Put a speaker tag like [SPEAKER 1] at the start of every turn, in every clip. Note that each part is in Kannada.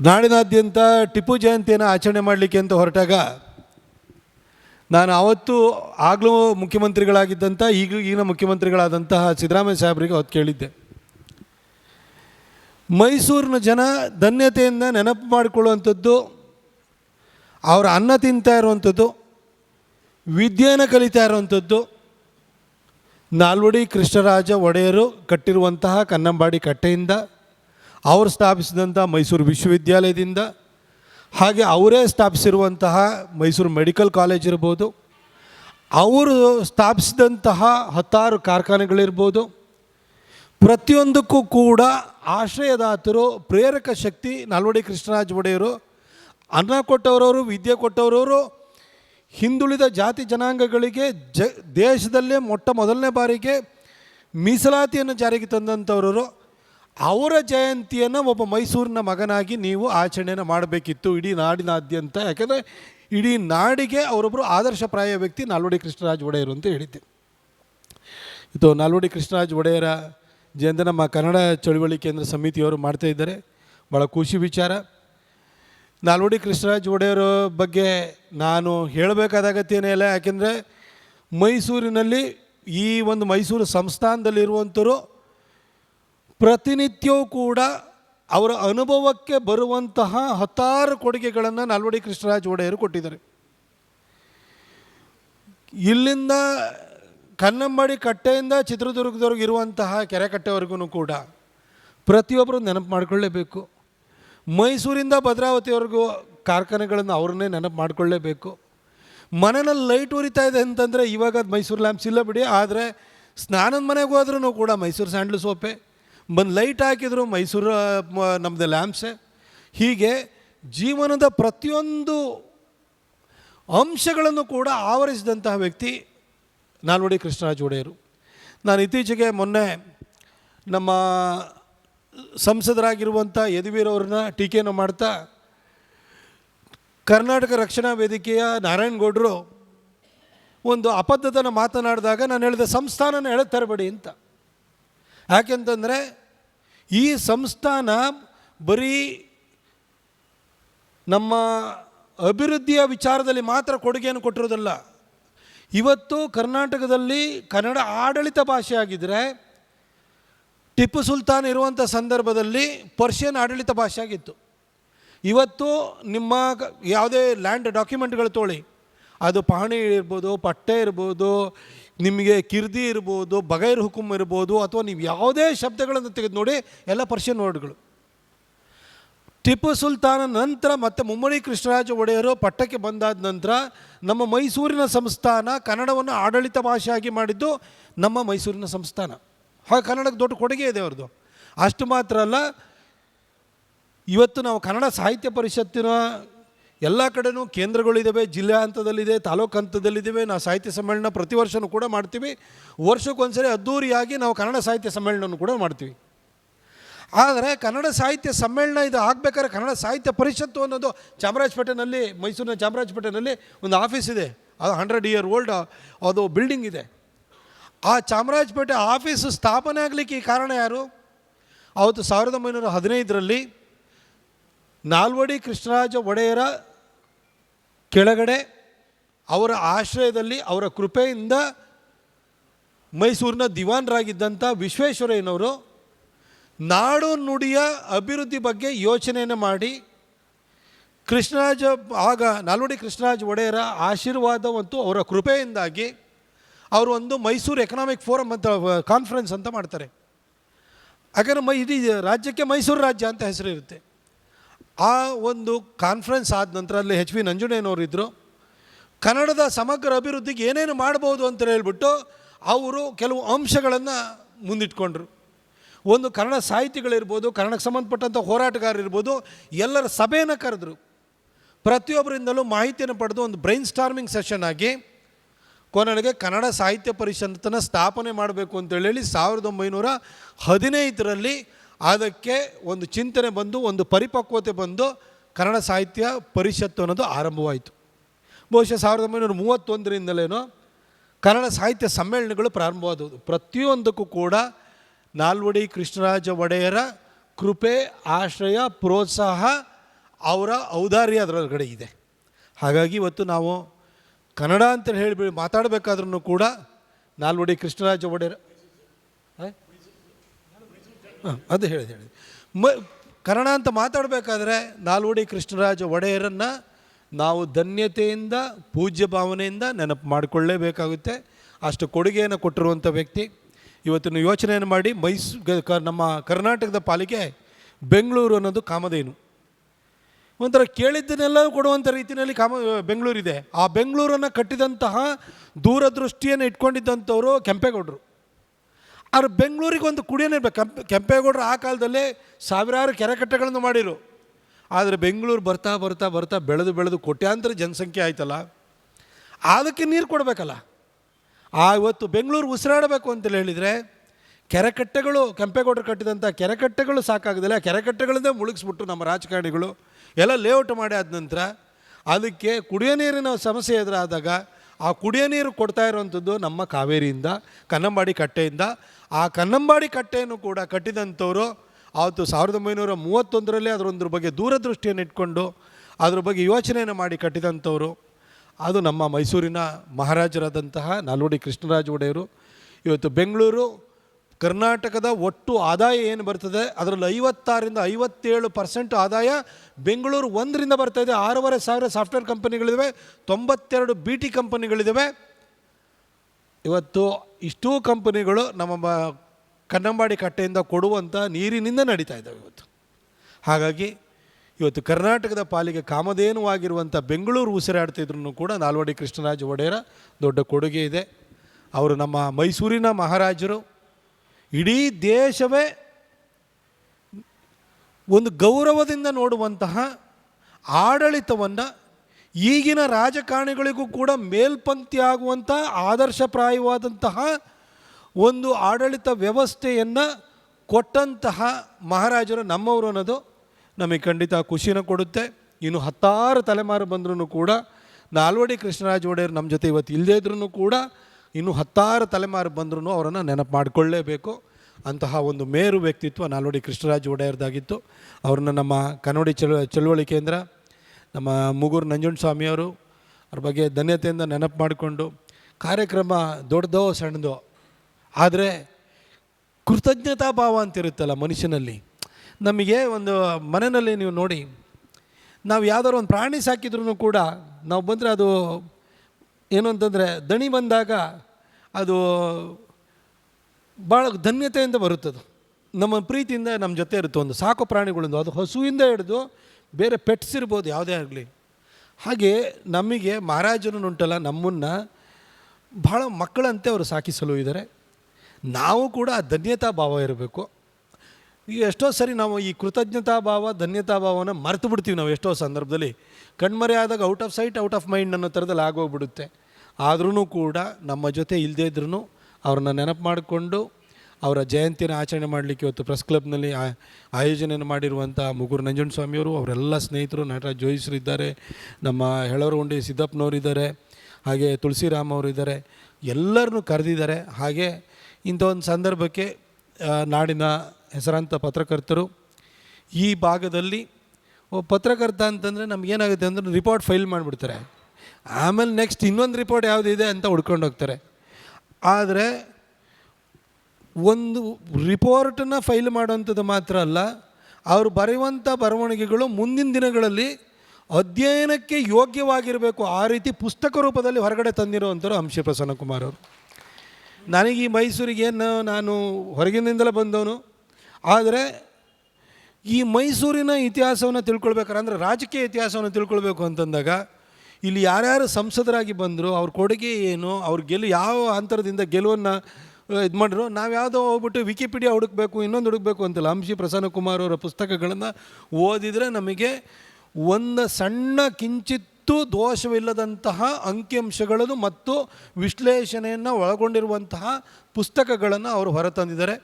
[SPEAKER 1] ನಾಡಿನಾದ್ಯಂತ ಟಿಪ್ಪು ಜಯಂತಿಯನ್ನು ಆಚರಣೆ ಮಾಡಲಿಕ್ಕೆ ಅಂತ ಹೊರಟಾಗ ನಾನು ಆವತ್ತು ಆಗಲೂ ಮುಖ್ಯಮಂತ್ರಿಗಳಾಗಿದ್ದಂಥ ಈಗ ಈಗಿನ ಮುಖ್ಯಮಂತ್ರಿಗಳಾದಂತಹ ಸಿದ್ದರಾಮಯ್ಯ ಸಾಹೇಬರಿಗೆ ಅವತ್ತು ಕೇಳಿದ್ದೆ. ಮೈಸೂರಿನ ಜನ ಧನ್ಯತೆಯಿಂದ ನೆನಪು ಮಾಡಿಕೊಳ್ಳುವಂಥದ್ದು, ಅವರ ಅನ್ನ ತಿಂತಾ ಇರುವಂಥದ್ದು, ವಿದ್ಯೆಯನ್ನು ಕಲಿತಾ ಇರುವಂಥದ್ದು, ನಾಲ್ವಡಿ ಕೃಷ್ಣರಾಜ ಒಡೆಯರು ಕಟ್ಟಿರುವಂತಹ ಕನ್ನಂಬಾಡಿ ಕಟ್ಟೆಯಿಂದ ಅವರು ಸ್ಥಾಪಿಸಿದಂಥ ಮೈಸೂರು ವಿಶ್ವವಿದ್ಯಾಲಯದಿಂದ ಹಾಗೆ ಅವರೇ ಸ್ಥಾಪಿಸಿರುವಂತಹ ಮೈಸೂರು ಮೆಡಿಕಲ್ ಕಾಲೇಜ್ ಇರ್ಬೋದು, ಅವರು ಸ್ಥಾಪಿಸಿದಂತಹ ಹತ್ತಾರು ಕಾರ್ಖಾನೆಗಳಿರ್ಬೋದು, ಪ್ರತಿಯೊಂದಕ್ಕೂ ಕೂಡ ಆಶ್ರಯದಾತರು, ಪ್ರೇರಕ ಶಕ್ತಿ ನಾಲ್ವಡಿ ಕೃಷ್ಣರಾಜ ಒಡೆಯರು, ಅನ್ನ ಕೊಟ್ಟವರವರು, ವಿದ್ಯೆ ಕೊಟ್ಟವರವರು, ಹಿಂದುಳಿದ ಜಾತಿ ಜನಾಂಗಗಳಿಗೆ, ಜ, ದೇಶದಲ್ಲೇ ಮೊಟ್ಟ ಮೊದಲನೇ ಬಾರಿಗೆ ಮೀಸಲಾತಿಯನ್ನು ಜಾರಿಗೆ ತಂದಂಥವರು ಅವರ ಜಯಂತಿಯನ್ನು ಒಬ್ಬ ಮೈಸೂರಿನ ಮಗನಾಗಿ ನೀವು ಆಚರಣೆಯನ್ನು ಮಾಡಬೇಕಿತ್ತು ಇಡೀ ನಾಡಿನಾದ್ಯಂತ. ಯಾಕೆಂದರೆ ಇಡೀ ನಾಡಿಗೆ ಅವರೊಬ್ಬರು ಆದರ್ಶಪ್ರಾಯ ವ್ಯಕ್ತಿ ನಾಲ್ವಡಿ ಕೃಷ್ಣರಾಜ ಒಡೆಯರು ಅಂತ ಹೇಳಿದ್ದೆ. ಇದು ನಾಲ್ವಡಿ ಕೃಷ್ಣರಾಜ ಒಡೆಯರ ಜಯಂತಿ ನಮ್ಮ ಕನ್ನಡ ಚಳುವಳಿ ಕೇಂದ್ರ ಸಮಿತಿಯವರು ಮಾಡ್ತಾ ಇದ್ದಾರೆ. ಭಾಳ ಖುಷಿ ವಿಚಾರ. ನಾಲ್ವಡಿ ಕೃಷ್ಣರಾಜ ಒಡೆಯರ ಬಗ್ಗೆ ನಾನು ಹೇಳಬೇಕಾದ ಅಗತ್ಯನೇ ಇಲ್ಲ. ಯಾಕೆಂದರೆ ಮೈಸೂರಿನಲ್ಲಿ ಈ ಒಂದು ಮೈಸೂರು ಸಂಸ್ಥಾನದಲ್ಲಿರುವಂಥವರು ಪ್ರತಿನಿತ್ಯವೂ ಕೂಡ ಅವರ ಅನುಭವಕ್ಕೆ ಬರುವಂತಹ ಹತ್ತಾರು ಕೊಡುಗೆಗಳನ್ನು ನಾಲ್ವಡಿ ಕೃಷ್ಣರಾಜ ಒಡೆಯರು ಕೊಟ್ಟಿದ್ದಾರೆ. ಇಲ್ಲಿಂದ ಕನ್ನಂಬಾಡಿ ಕಟ್ಟೆಯಿಂದ ಚಿತ್ರದುರ್ಗದವ್ರಿಗೆ ಇರುವಂತಹ ಕೆರೆಕಟ್ಟೆವರೆಗೂ ಕೂಡ ಪ್ರತಿಯೊಬ್ಬರು ನೆನಪು ಮಾಡಿಕೊಳ್ಳೇಬೇಕು. ಮೈಸೂರಿಂದ ಭದ್ರಾವತಿವರೆಗೂ ಕಾರ್ಖಾನೆಗಳನ್ನು ಅವ್ರನ್ನೇ ನೆನಪು ಮಾಡಿಕೊಳ್ಳೇಬೇಕು. ಮನೆಯಲ್ಲಿ ಲೈಟ್ ಉರಿತಾ ಇದೆ ಅಂತಂದರೆ ಇವಾಗ ಮೈಸೂರು ಲ್ಯಾಂಪ್ಸ್ ಇಲ್ಲ ಬಿಡಿ, ಆದರೆ ಸ್ನಾನದ ಮನೆಗೆ ಹೋದ್ರೂ ಕೂಡ ಮೈಸೂರು ಸ್ಯಾಂಡ್ಲ್ ಸೋಪೆ. ಬಂದು ಲೈಟ್ ಹಾಕಿದ್ರು ಮೈಸೂರು ನಮ್ಮದು ಲ್ಯಾಂಪ್ಸೆ. ಹೀಗೆ ಜೀವನದ ಪ್ರತಿಯೊಂದು ಅಂಶಗಳನ್ನು ಕೂಡ ಆವರಿಸಿದಂತಹ ವ್ಯಕ್ತಿ ನಾಲ್ವಡಿ ಕೃಷ್ಣರಾಜ ಒಡೆಯರು. ನಾನು ಇತ್ತೀಚೆಗೆ ಮೊನ್ನೆ ನಮ್ಮ ಸಂಸದರಾಗಿರುವಂಥ ಯದುವೀರವ್ರನ್ನ ಟೀಕೆಯನ್ನು ಮಾಡ್ತಾ ಕರ್ನಾಟಕ ರಕ್ಷಣಾ ವೇದಿಕೆಯ ನಾರಾಯಣಗೌಡರು ಒಂದು ಅಪದ್ಧತನ ಮಾತನಾಡಿದಾಗ ನಾನು ಹೇಳಿದೆ ಸಂಸ್ಥಾನನ ಹೇಳ ತರಬೇಡಿ ಅಂತ. ಯಾಕೆಂತಂದರೆ ಈ ಸಂಸ್ಥಾನ ಬರೀ ನಮ್ಮ ಅಭಿವೃದ್ಧಿಯ ವಿಚಾರದಲ್ಲಿ ಮಾತ್ರ ಕೊಡುಗೆಯನ್ನು ಕೊಟ್ಟಿರೋದಲ್ಲ ಇವತ್ತು ಕರ್ನಾಟಕದಲ್ಲಿ ಕನ್ನಡ ಆಡಳಿತ ಭಾಷೆ ಆಗಿದ್ದರೆ ಟಿಪ್ಪು ಸುಲ್ತಾನ್ ಇರುವಂಥ ಸಂದರ್ಭದಲ್ಲಿ ಪರ್ಷಿಯನ್ ಆಡಳಿತ ಭಾಷೆ ಆಗಿತ್ತು ಇವತ್ತು ನಿಮ್ಮ ಯಾವುದೇ ಲ್ಯಾಂಡ್ ಡಾಕ್ಯುಮೆಂಟ್ಗಳು ತೊಗೊಳ್ಳಿ ಅದು ಪಹಣಿ ಇರ್ಬೋದು, ಪಟ್ಟೆ ಇರ್ಬೋದು, ನಿಮಗೆ ಕಿರ್ದಿ ಇರ್ಬೋದು, ಬಗೈರ್ ಹುಕುಮ್ ಇರ್ಬೋದು, ಅಥವಾ ನೀವು ಯಾವುದೇ ಶಬ್ದಗಳನ್ನು ತೆಗೆದು ನೋಡಿ ಎಲ್ಲ ಪರ್ಷಿಯನ್ ವರ್ಡ್ಗಳು. ಟಿಪ್ಪು ಸುಲ್ತಾನ ನಂತರ ಮತ್ತು ಮುಮ್ಮಡಿ ಕೃಷ್ಣರಾಜ ಒಡೆಯರು ಪಟ್ಟಕ್ಕೆ ಬಂದಾದ ನಂತರ ನಮ್ಮ ಮೈಸೂರಿನ ಸಂಸ್ಥಾನ ಕನ್ನಡವನ್ನು ಆಡಳಿತ ಭಾಷೆಯಾಗಿ ಮಾಡಿದ್ದು ನಮ್ಮ ಮೈಸೂರಿನ ಸಂಸ್ಥಾನ. ಹಾಗೆ ಕನ್ನಡಕ್ಕೆ ದೊಡ್ಡ ಕೊಡುಗೆ ಇದೆ ಅವ್ರದ್ದು. ಅಷ್ಟು ಮಾತ್ರ ಅಲ್ಲ, ಇವತ್ತು ನಾವು ಕನ್ನಡ ಸಾಹಿತ್ಯ ಪರಿಷತ್ತಿನ ಎಲ್ಲ ಕಡೆನೂ ಕೇಂದ್ರಗಳಿದ್ದಾವೆ ಜಿಲ್ಲಾ ಹಂತದಲ್ಲಿದೆ, ತಾಲೂಕು ಹಂತದಲ್ಲಿದ್ದಾವೆ ನಾವು ಸಾಹಿತ್ಯ ಸಮ್ಮೇಳನ ಪ್ರತಿ ವರ್ಷವೂ ಕೂಡ ಮಾಡ್ತೀವಿ. ವರ್ಷಕ್ಕೊಂದ್ಸರಿ ಅದ್ಧೂರಿಯಾಗಿ ನಾವು ಕನ್ನಡ ಸಾಹಿತ್ಯ ಸಮ್ಮೇಳನವನ್ನು ಕೂಡ ಮಾಡ್ತೀವಿ. ಆದರೆ ಕನ್ನಡ ಸಾಹಿತ್ಯ ಸಮ್ಮೇಳನ ಇದು ಆಗಬೇಕಾದ್ರೆ ಕನ್ನಡ ಸಾಹಿತ್ಯ ಪರಿಷತ್ತು ಅನ್ನೋದು ಚಾಮರಾಜಪೇಟೆನಲ್ಲಿ, ಮೈಸೂರಿನ ಚಾಮರಾಜಪೇಟೆನಲ್ಲಿ ಒಂದು ಆಫೀಸ್ ಇದೆ. ಅದು ಹಂಡ್ರೆಡ್ ಇಯರ್ ಓಲ್ಡ್, ಅದು ಬಿಲ್ಡಿಂಗ್ ಇದೆ. ಆ ಚಾಮರಾಜಪೇಟೆ ಆಫೀಸು ಸ್ಥಾಪನೆ ಆಗಲಿಕ್ಕೆ ಈ ಕಾರಣ ಯಾರು? ಅವತ್ತು ಸಾವಿರದ ಒಂಬೈನೂರ ಹದಿನೈದರಲ್ಲಿ ನಾಲ್ವಡಿ ಕೃಷ್ಣರಾಜ ಒಡೆಯರ ಕೆಳಗಡೆ ಅವರ ಆಶ್ರಯದಲ್ಲಿ ಅವರ ಕೃಪೆಯಿಂದ ಮೈಸೂರಿನ ದಿವಾನ್ರಾಗಿದ್ದಂಥ ವಿಶ್ವೇಶ್ವರಯ್ಯನವರು ನಾಡು ನುಡಿಯ ಅಭಿವೃದ್ಧಿ ಬಗ್ಗೆ ಯೋಚನೆಯನ್ನು ಮಾಡಿ ಕೃಷ್ಣರಾಜ, ಆಗ ನಾಲ್ವಡಿ ಕೃಷ್ಣರಾಜ ಒಡೆಯರ ಆಶೀರ್ವಾದವಂತೂ ಅವರ ಕೃಪೆಯಿಂದಾಗಿ ಅವರು ಒಂದು ಮೈಸೂರು ಎಕನಾಮಿಕ್ ಫೋರಮ್ ಅಂತ ಕಾನ್ಫರೆನ್ಸ್ ಅಂತ ಮಾಡ್ತಾರೆ. ಯಾಕಂದರೆ ಮೈ, ಇಡೀ ರಾಜ್ಯಕ್ಕೆ ಮೈಸೂರು ರಾಜ್ಯ ಅಂತ ಹೆಸರು ಇರುತ್ತೆ ಆ ಒಂದು ಕಾನ್ಫರೆನ್ಸ್ ಆದ ನಂತರ ಅಲ್ಲಿ ಎಚ್ ವಿ ನಂಜುನೇನವರಿದ್ದರು ಕನ್ನಡದ ಸಮಗ್ರ ಅಭಿವೃದ್ಧಿಗೆ ಏನೇನು ಮಾಡ್ಬೋದು ಅಂತ ಹೇಳ್ಬಿಟ್ಟು ಅವರು ಕೆಲವು ಅಂಶಗಳನ್ನು ಮುಂದಿಟ್ಕೊಂಡ್ರು. ಒಂದು ಕನ್ನಡ ಸಾಹಿತಿಗಳಿರ್ಬೋದು, ಕನ್ನಡಕ್ಕೆ ಸಂಬಂಧಪಟ್ಟಂಥ ಹೋರಾಟಗಾರರಿರ್ಬೋದು, ಎಲ್ಲರ ಸಭೆಯನ್ನು ಕರೆದ್ರು. ಪ್ರತಿಯೊಬ್ಬರಿಂದಲೂ ಮಾಹಿತಿಯನ್ನು ಪಡೆದು ಒಂದು ಬ್ರೈನ್ ಸ್ಟಾರ್ಮಿಂಗ್ ಸೆಷನ್ ಆಗಿ ಕೊನೆಗೆ ಕನ್ನಡ ಸಾಹಿತ್ಯ ಪರಿಷತ್ತನ್ನು ಸ್ಥಾಪನೆ ಮಾಡಬೇಕು ಅಂತೇಳಿ ಸಾವಿರದ ಒಂಬೈನೂರ ಹದಿನೈದರಲ್ಲಿ ಅದಕ್ಕೆ ಒಂದು ಚಿಂತನೆ ಬಂದು, ಒಂದು ಪರಿಪಕ್ವತೆ ಬಂದು ಕನ್ನಡ ಸಾಹಿತ್ಯ ಪರಿಷತ್ತು ಅನ್ನೋದು ಆರಂಭವಾಯಿತು. ಬಹುಶಃ ಸಾವಿರದ ಒಂಬೈನೂರ ಮೂವತ್ತೊಂದರಿಂದಲೇನೋ ಕನ್ನಡ ಸಾಹಿತ್ಯ ಸಮ್ಮೇಳನಗಳು ಪ್ರಾರಂಭವಾದವು. ಪ್ರತಿಯೊಂದಕ್ಕೂ ಕೂಡ ನಾಲ್ವಡಿ ಕೃಷ್ಣರಾಜ ಒಡೆಯರ ಕೃಪೆ, ಆಶ್ರಯ, ಪ್ರೋತ್ಸಾಹ ಅವರ ಔದಾರ್ಯ ಅದರೊಳಗಡೆ ಇದೆ. ಹಾಗಾಗಿ ಇವತ್ತು ನಾವು ಕನ್ನಡ ಅಂತ ಹೇಳಿ ಮಾತಾಡಬೇಕಾದ್ರೂ ಕೂಡ ನಾಲ್ವಡಿ ಕೃಷ್ಣರಾಜ ಒಡೆಯರ್ ಅದು ಹೇಳಿ ಹೇಳಿ. ಮ ಕನ್ನಡ ಅಂತ ಮಾತಾಡಬೇಕಾದ್ರೆ ನಾಲ್ವಡಿ ಕೃಷ್ಣರಾಜ ಒಡೆಯರನ್ನು ನಾವು ಧನ್ಯತೆಯಿಂದ, ಪೂಜ್ಯ ಭಾವನೆಯಿಂದ ನೆನಪು ಮಾಡಿಕೊಳ್ಳೇಬೇಕಾಗುತ್ತೆ. ಅಷ್ಟು ಕೊಡುಗೆಯನ್ನು ಕೊಟ್ಟಿರುವಂಥ ವ್ಯಕ್ತಿ. ಇವತ್ತಿನ ಯೋಚನೆಯನ್ನು ಮಾಡಿ ಮೈಸೂ ಕ- ನಮ್ಮ ಕರ್ನಾಟಕದ ಪಾಲಿಗೆ ಬೆಂಗಳೂರು ಅನ್ನೋದು ಕಾಮಧೇನು. ಒಂಥರ ಕೇಳಿದ್ದನ್ನೆಲ್ಲ ಕೊಡುವಂಥ ರೀತಿಯಲ್ಲಿ ಕಾಮ, ಬೆಂಗಳೂರಿದೆ. ಆ ಬೆಂಗಳೂರನ್ನು ಕಟ್ಟಿದಂತಹ ದೂರದೃಷ್ಟಿಯನ್ನು ಇಟ್ಕೊಂಡಿದ್ದಂಥವರು ಕೆಂಪೇಗೌಡರು. ಆದ್ರೆ ಬೆಂಗಳೂರಿಗೆ ಒಂದು ಕುಡಿಯೋನೇ ಇರಬೇಕು ಕೆಂಪ, ಕೆಂಪೇಗೌಡರು ಆ ಕಾಲದಲ್ಲೇ ಸಾವಿರಾರು ಕೆರೆಕಟ್ಟೆಗಳನ್ನು ಮಾಡಿರು. ಆದರೆ ಬೆಂಗಳೂರು ಬರ್ತಾ ಬರ್ತಾ ಬರ್ತಾ ಬೆಳೆದು ಬೆಳೆದು ಕೋಟ್ಯಾಂತರ ಜನಸಂಖ್ಯೆ ಆಯ್ತಲ್ಲ. ಅದಕ್ಕೆ ನೀರು ಕೊಡಬೇಕಲ್ಲ. ಆ ಇವತ್ತು ಬೆಂಗಳೂರು ಉಸಿರಾಡಬೇಕು ಅಂತೇಳಿ ಹೇಳಿದರೆ ಕೆರೆಕಟ್ಟೆಗಳು ಕೆಂಪೇಗೌಡರು ಕಟ್ಟಿದಂಥ ಕೆರೆಕಟ್ಟೆಗಳು ಸಾಕಾಗದಿಲ್ಲ. ಕೆರೆಕಟ್ಟೆಗಳನ್ನೇ ಮುಳುಗಿಸ್ಬಿಟ್ಟು ನಮ್ಮ ರಾಜಕಾರಣಿಗಳು ಎಲ್ಲ ಲೇಔಟ್ ಮಾಡಿ ಆದ ನಂತರ ಅದಕ್ಕೆ ಕುಡಿಯೋ ನೀರಿನ ಸಮಸ್ಯೆ ಎದುರಾದಾಗ ಆ ಕುಡಿಯೋ ನೀರು ಕೊಡ್ತಾ ಇರುವಂಥದ್ದು ನಮ್ಮ ಕಾವೇರಿಯಿಂದ, ಕನ್ನಂಬಾಡಿ ಕಟ್ಟೆಯಿಂದ. ಆ ಕನ್ನಂಬಾಡಿ ಕಟ್ಟೆಯನ್ನು ಕೂಡ ಕಟ್ಟಿದಂಥವರು ಆವತ್ತು ಸಾವಿರದ ಒಂಬೈನೂರ ಮೂವತ್ತೊಂದರಲ್ಲಿ ಅದರೊಂದ್ರ ಬಗ್ಗೆ ದೂರದೃಷ್ಟಿಯನ್ನು ಇಟ್ಕೊಂಡು ಅದ್ರ ಬಗ್ಗೆ ಯೋಚನೆಯನ್ನು ಮಾಡಿ ಕಟ್ಟಿದಂಥವರು. ಅದು ನಮ್ಮ ಮೈಸೂರಿನ ಮಹಾರಾಜರಾದಂತಹ ನಾಲ್ವಡಿ ಕೃಷ್ಣರಾಜ ಒಡೆಯರು. ಇವತ್ತು ಬೆಂಗಳೂರು ಕರ್ನಾಟಕದ ಒಟ್ಟು ಆದಾಯ ಏನು ಬರ್ತದೆ? ಅದರಲ್ಲಿ ಐವತ್ತಾರಿಂದ ಐವತ್ತೇಳು ಪರ್ಸೆಂಟ್ ಆದಾಯ ಬೆಂಗಳೂರು ಒಂದರಿಂದ ಬರ್ತಾ ಇದೆ. ಆರೂವರೆ ಸಾವಿರ ಸಾಫ್ಟ್ವೇರ್ ಕಂಪನಿಗಳಿವೆ. ತೊಂಬತ್ತೆರಡು ಬಿ ಟಿ ಕಂಪನಿಗಳಿದ್ದಾವೆ ಇವತ್ತು ಇಷ್ಟೂ ಕಂಪನಿಗಳು ನಮ್ಮ ಕನ್ನಂಬಾಡಿ ಕಟ್ಟೆಯಿಂದ ಕೊಡುವಂಥ ನೀರಿನಿಂದ ನಡೀತಾ ಇದ್ದಾವೆ ಇವತ್ತು. ಹಾಗಾಗಿ ಇವತ್ತು ಕರ್ನಾಟಕದ ಪಾಲಿಗೆ ಕಾಮಧೇನುವಾಗಿರುವಂಥ ಬೆಂಗಳೂರು ಉಸಿರಾಡ್ತಿದ್ರು ಕೂಡ ನಾಲ್ವಡಿ ಕೃಷ್ಣರಾಜ ಒಡೆಯರ ದೊಡ್ಡ ಕೊಡುಗೆ ಇದೆ. ಅವರು ನಮ್ಮ ಮೈಸೂರಿನ ಮಹಾರಾಜರು ಇಡೀ ದೇಶವೇ ಒಂದು ಗೌರವದಿಂದ ನೋಡುವಂತಹ ಆಡಳಿತವನ್ನು ಈಗಿನ ರಾಜಕಾರಣಿಗಳಿಗೂ ಕೂಡ ಮೇಲ್ಪಂಕ್ತಿ ಆಗುವಂಥ ಆದರ್ಶಪ್ರಾಯವಾದಂತಹ ಒಂದು ಆಡಳಿತ ವ್ಯವಸ್ಥೆಯನ್ನು ಕೊಟ್ಟಂತಹ ಮಹಾರಾಜರು ನಮ್ಮವರು ಅನ್ನೋದು ನಮಗೆ ಖಂಡಿತ ಖುಷಿನ ಕೊಡುತ್ತೆ. ಇನ್ನು ಹತ್ತಾರು ತಲೆಮಾರು ಬಂದ್ರೂ ಕೂಡ ನಾಲ್ವಡಿ ಕೃಷ್ಣರಾಜ ಒಡೆಯರು ನಮ್ಮ ಜೊತೆ ಇವತ್ತು ಇಲ್ಲದೇ ಇದ್ರೂ ಕೂಡ ಇನ್ನು ಹತ್ತಾರು ತಲೆಮಾರು ಬಂದ್ರೂ ಅವರನ್ನು ನೆನಪು ಮಾಡಿಕೊಳ್ಳೇಬೇಕು. ಅಂತಹ ಒಂದು ಮೇರು ವ್ಯಕ್ತಿತ್ವ ನಾಲ್ವಡಿ ಕೃಷ್ಣರಾಜ ಒಡೆಯರ್ದಾಗಿತ್ತು. ಅವ್ರನ್ನ ನಮ್ಮ ಕನ್ನಡಿ ಚಳ, ಚಳುವಳಿ ಕೇಂದ್ರ, ನಮ್ಮ ಮುಗೂರು ನಂಜುಂಡಸ್ವಾಮಿಯವರು ಅವ್ರ ಬಗ್ಗೆ ಧನ್ಯತೆಯಿಂದ ನೆನಪು ಮಾಡಿಕೊಂಡು, ಕಾರ್ಯಕ್ರಮ ದೊಡ್ಡದೋ ಸಣ್ಣದೋ, ಆದರೆ ಕೃತಜ್ಞತಾ ಭಾವ ಅಂತಿರುತ್ತಲ್ಲ ಮನುಷ್ಯನಲ್ಲಿ. ನಮಗೆ ಒಂದು ಮನೆಯಲ್ಲಿ ನೀವು ನೋಡಿ, ನಾವು ಯಾವ್ದಾದ್ರು ಒಂದು ಪ್ರಾಣಿ ಸಾಕಿದ್ರೂ ಕೂಡ ನಾವು ಬಂದರೆ ಅದು ಏನು ಅಂತಂದರೆ ದಣಿ ಬಂದಾಗ ಅದು ಭಾಳ ಧನ್ಯತೆಯಿಂದ ಬರುತ್ತದು. ನಮ್ಮ ಪ್ರೀತಿಯಿಂದ ನಮ್ಮ ಜೊತೆ ಇರುತ್ತೆ ಒಂದು ಸಾಕು ಪ್ರಾಣಿಗಳಿಂದ. ಅದು ಹಸುವಿಂದ ಹಿಡಿದು ಬೇರೆ ಪೆಟ್ಸ್ ಇರ್ಬೋದು, ಯಾವುದೇ ಆಗಲಿ. ಹಾಗೆ ನಮಗೆ ಮಹಾರಾಜನುಂಟಲ್ಲ ನಮ್ಮನ್ನು ಭಾಳ ಮಕ್ಕಳಂತೆ ಅವರು ಸಾಕಿಸಲು ಇದ್ದಾರೆ. ನಾವು ಕೂಡ ಆ ಧನ್ಯತಾ ಭಾವ ಇರಬೇಕು. ಈಗ ಎಷ್ಟೋ ಸರಿ ನಾವು ಈ ಕೃತಜ್ಞತಾ ಭಾವ, ಧನ್ಯತಾ ಭಾವನ ಮರೆತು ಬಿಡ್ತೀವಿ ನಾವು ಎಷ್ಟೋ ಸಂದರ್ಭದಲ್ಲಿ. ಕಣ್ಮರೆ ಆದಾಗ out of sight out of mind ಅನ್ನೋ ಥರದಲ್ಲಿ ಆಗೋಗ್ಬಿಡುತ್ತೆ. ಆದ್ರೂ ಕೂಡ ನಮ್ಮ ಜೊತೆ ಇಲ್ಲದೇ ಇದ್ರೂ ಅವ್ರನ್ನ ನೆನಪು ಮಾಡಿಕೊಂಡು ಅವರ ಜಯಂತಿನ ಆಚರಣೆ ಮಾಡಲಿಕ್ಕೆ ಇವತ್ತು ಪ್ರೆಸ್ ಕ್ಲಬ್ನಲ್ಲಿ ಆಯೋಜನೆಯನ್ನು ಮಾಡಿರುವಂಥ ಮುಗುರು ನಂಜುಂಡಸ್ವಾಮಿಯವರು, ಅವರೆಲ್ಲ ಸ್ನೇಹಿತರು, ನಟರಾಜ್ ಜೋಯಿಸ್ರು ಇದ್ದಾರೆ, ನಮ್ಮ ಹೆಳವರಗುಂಡಿ ಸಿದ್ದಪ್ಪನವರು ಇದ್ದಾರೆ, ಹಾಗೆ ತುಳಸಿರಾಮ್ ಅವರು ಇದ್ದಾರೆ, ಎಲ್ಲರನ್ನೂ ಕರೆದಿದ್ದಾರೆ. ಹಾಗೆ ಇಂಥ ಒಂದು ಸಂದರ್ಭಕ್ಕೆ ನಾಡಿನ ಹೆಸರಾಂತ ಪತ್ರಕರ್ತರು, ಈ ಭಾಗದಲ್ಲಿ ಪತ್ರಕರ್ತ ಅಂತಂದರೆ ನಮಗೇನಾಗುತ್ತೆ ಅಂದರೆ ರಿಪೋರ್ಟ್ ಫೈಲ್ ಮಾಡಿಬಿಡ್ತಾರೆ. ಆಮೇಲೆ ನೆಕ್ಸ್ಟ್ ಇನ್ನೊಂದು ರಿಪೋರ್ಟ್ ಯಾವುದಿದೆ ಅಂತ ಹುಡ್ಕೊಂಡು ಹೋಗ್ತಾರೆ. ಆದರೆ ಒಂದು ರಿಪೋರ್ಟನ್ನು ಫೈಲ್ ಮಾಡುವಂಥದ್ದು ಮಾತ್ರ ಅಲ್ಲ, ಅವರು ಬರೆಯುವಂಥ ಬರವಣಿಗೆಗಳು ಮುಂದಿನ ದಿನಗಳಲ್ಲಿ ಅಧ್ಯಯನಕ್ಕೆ ಯೋಗ್ಯವಾಗಿರಬೇಕು. ಆ ರೀತಿ ಪುಸ್ತಕ ರೂಪದಲ್ಲಿ ಹೊರಗಡೆ ತಂದಿರುವಂಥವ್ರು ಅಂಶ ಪ್ರಸನ್ನ ಕುಮಾರ್ ಅವರು. ನನಗೆ ಈ ಮೈಸೂರಿಗೆ ಏನು ನಾನು ಹೊರಗಿನಿಂದಲೇ ಬಂದವನು. ಆದರೆ ಈ ಮೈಸೂರಿನ ಇತಿಹಾಸವನ್ನು ತಿಳ್ಕೊಳ್ಬೇಕಾರೆ ಅಂದರೆ ರಾಜಕೀಯ ಇತಿಹಾಸವನ್ನು ತಿಳ್ಕೊಳ್ಬೇಕು ಅಂತಂದಾಗ ಇಲ್ಲಿ ಯಾರ್ಯಾರು ಸಂಸದರಾಗಿ ಬಂದರು, ಅವ್ರ ಕೊಡುಗೆ ಏನು, ಅವ್ರ ಗೆಲು, ಯಾವ ಅಂತರದಿಂದ ಗೆಲುವನ್ನು ಇದು ಮಾಡಿದ್ರು ನಾವು ಯಾವುದೋ ಹೋಗ್ಬಿಟ್ಟು ವಿಕಿಪೀಡಿಯಾ ಹುಡುಕಬೇಕು, ಇನ್ನೊಂದು ಹುಡುಕಬೇಕು ಅಂತಲ್ಲ. ಅಂಶಿ ಪ್ರಸನ್ನ ಕುಮಾರ್ ಅವರ ಪುಸ್ತಕಗಳನ್ನು ಓದಿದರೆ ನಮಗೆ ಒಂದು ಸಣ್ಣ ಕಿಂಚಿತ್ತೂ ದೋಷವಿಲ್ಲದಂತಹ ಅಂಕಿಅಂಶಗಳನ್ನು ಮತ್ತು ವಿಶ್ಲೇಷಣೆಯನ್ನು ಒಳಗೊಂಡಿರುವಂತಹ ಪುಸ್ತಕಗಳನ್ನು ಅವರು ಹೊರತಂದಿದ್ದಾರೆ.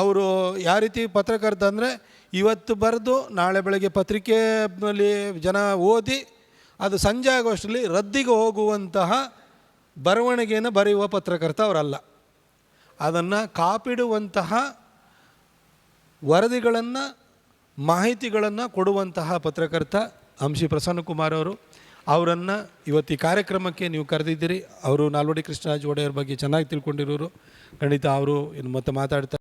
[SPEAKER 1] ಅವರು ಯಾವ ರೀತಿ ಪತ್ರಕರ್ತ ಅಂದರೆ ಇವತ್ತು ಬರೆದು ನಾಳೆ ಬೆಳಗ್ಗೆ ಪತ್ರಿಕೆಯಲ್ಲಿ ಜನ ಓದಿ ಅದು ಸಂಜೆ ಆಗೋಷ್ಟರಲ್ಲಿ ರದ್ದಿಗೆ ಹೋಗುವಂತಹ ಬರವಣಿಗೆಯನ್ನು ಬರೆಯುವ ಪತ್ರಕರ್ತ ಅವರಲ್ಲ. ಅದನ್ನು ಕಾಪಿಡುವಂತಹ ವರದಿಗಳನ್ನು, ಮಾಹಿತಿಗಳನ್ನು ಕೊಡುವಂತಹ ಪತ್ರಕರ್ತ ಅಂಶಿ ಪ್ರಸನ್ನಕುಮಾರ್ ಅವರು. ಅವರನ್ನು ಇವತ್ತು ಈ ಕಾರ್ಯಕ್ರಮಕ್ಕೆ ನೀವು ಕರೆದಿದ್ದೀರಿ. ಅವರು ನಾಲ್ವಡಿ ಕೃಷ್ಣರಾಜ್ ಒಡೆಯರ್ ಬಗ್ಗೆ ಚೆನ್ನಾಗಿ ತಿಳ್ಕೊಂಡಿರೋರು. ಖಂಡಿತ ಅವರು ಇನ್ನು ಮತ್ತೆ ಮಾತಾಡ್ತಾರೆ.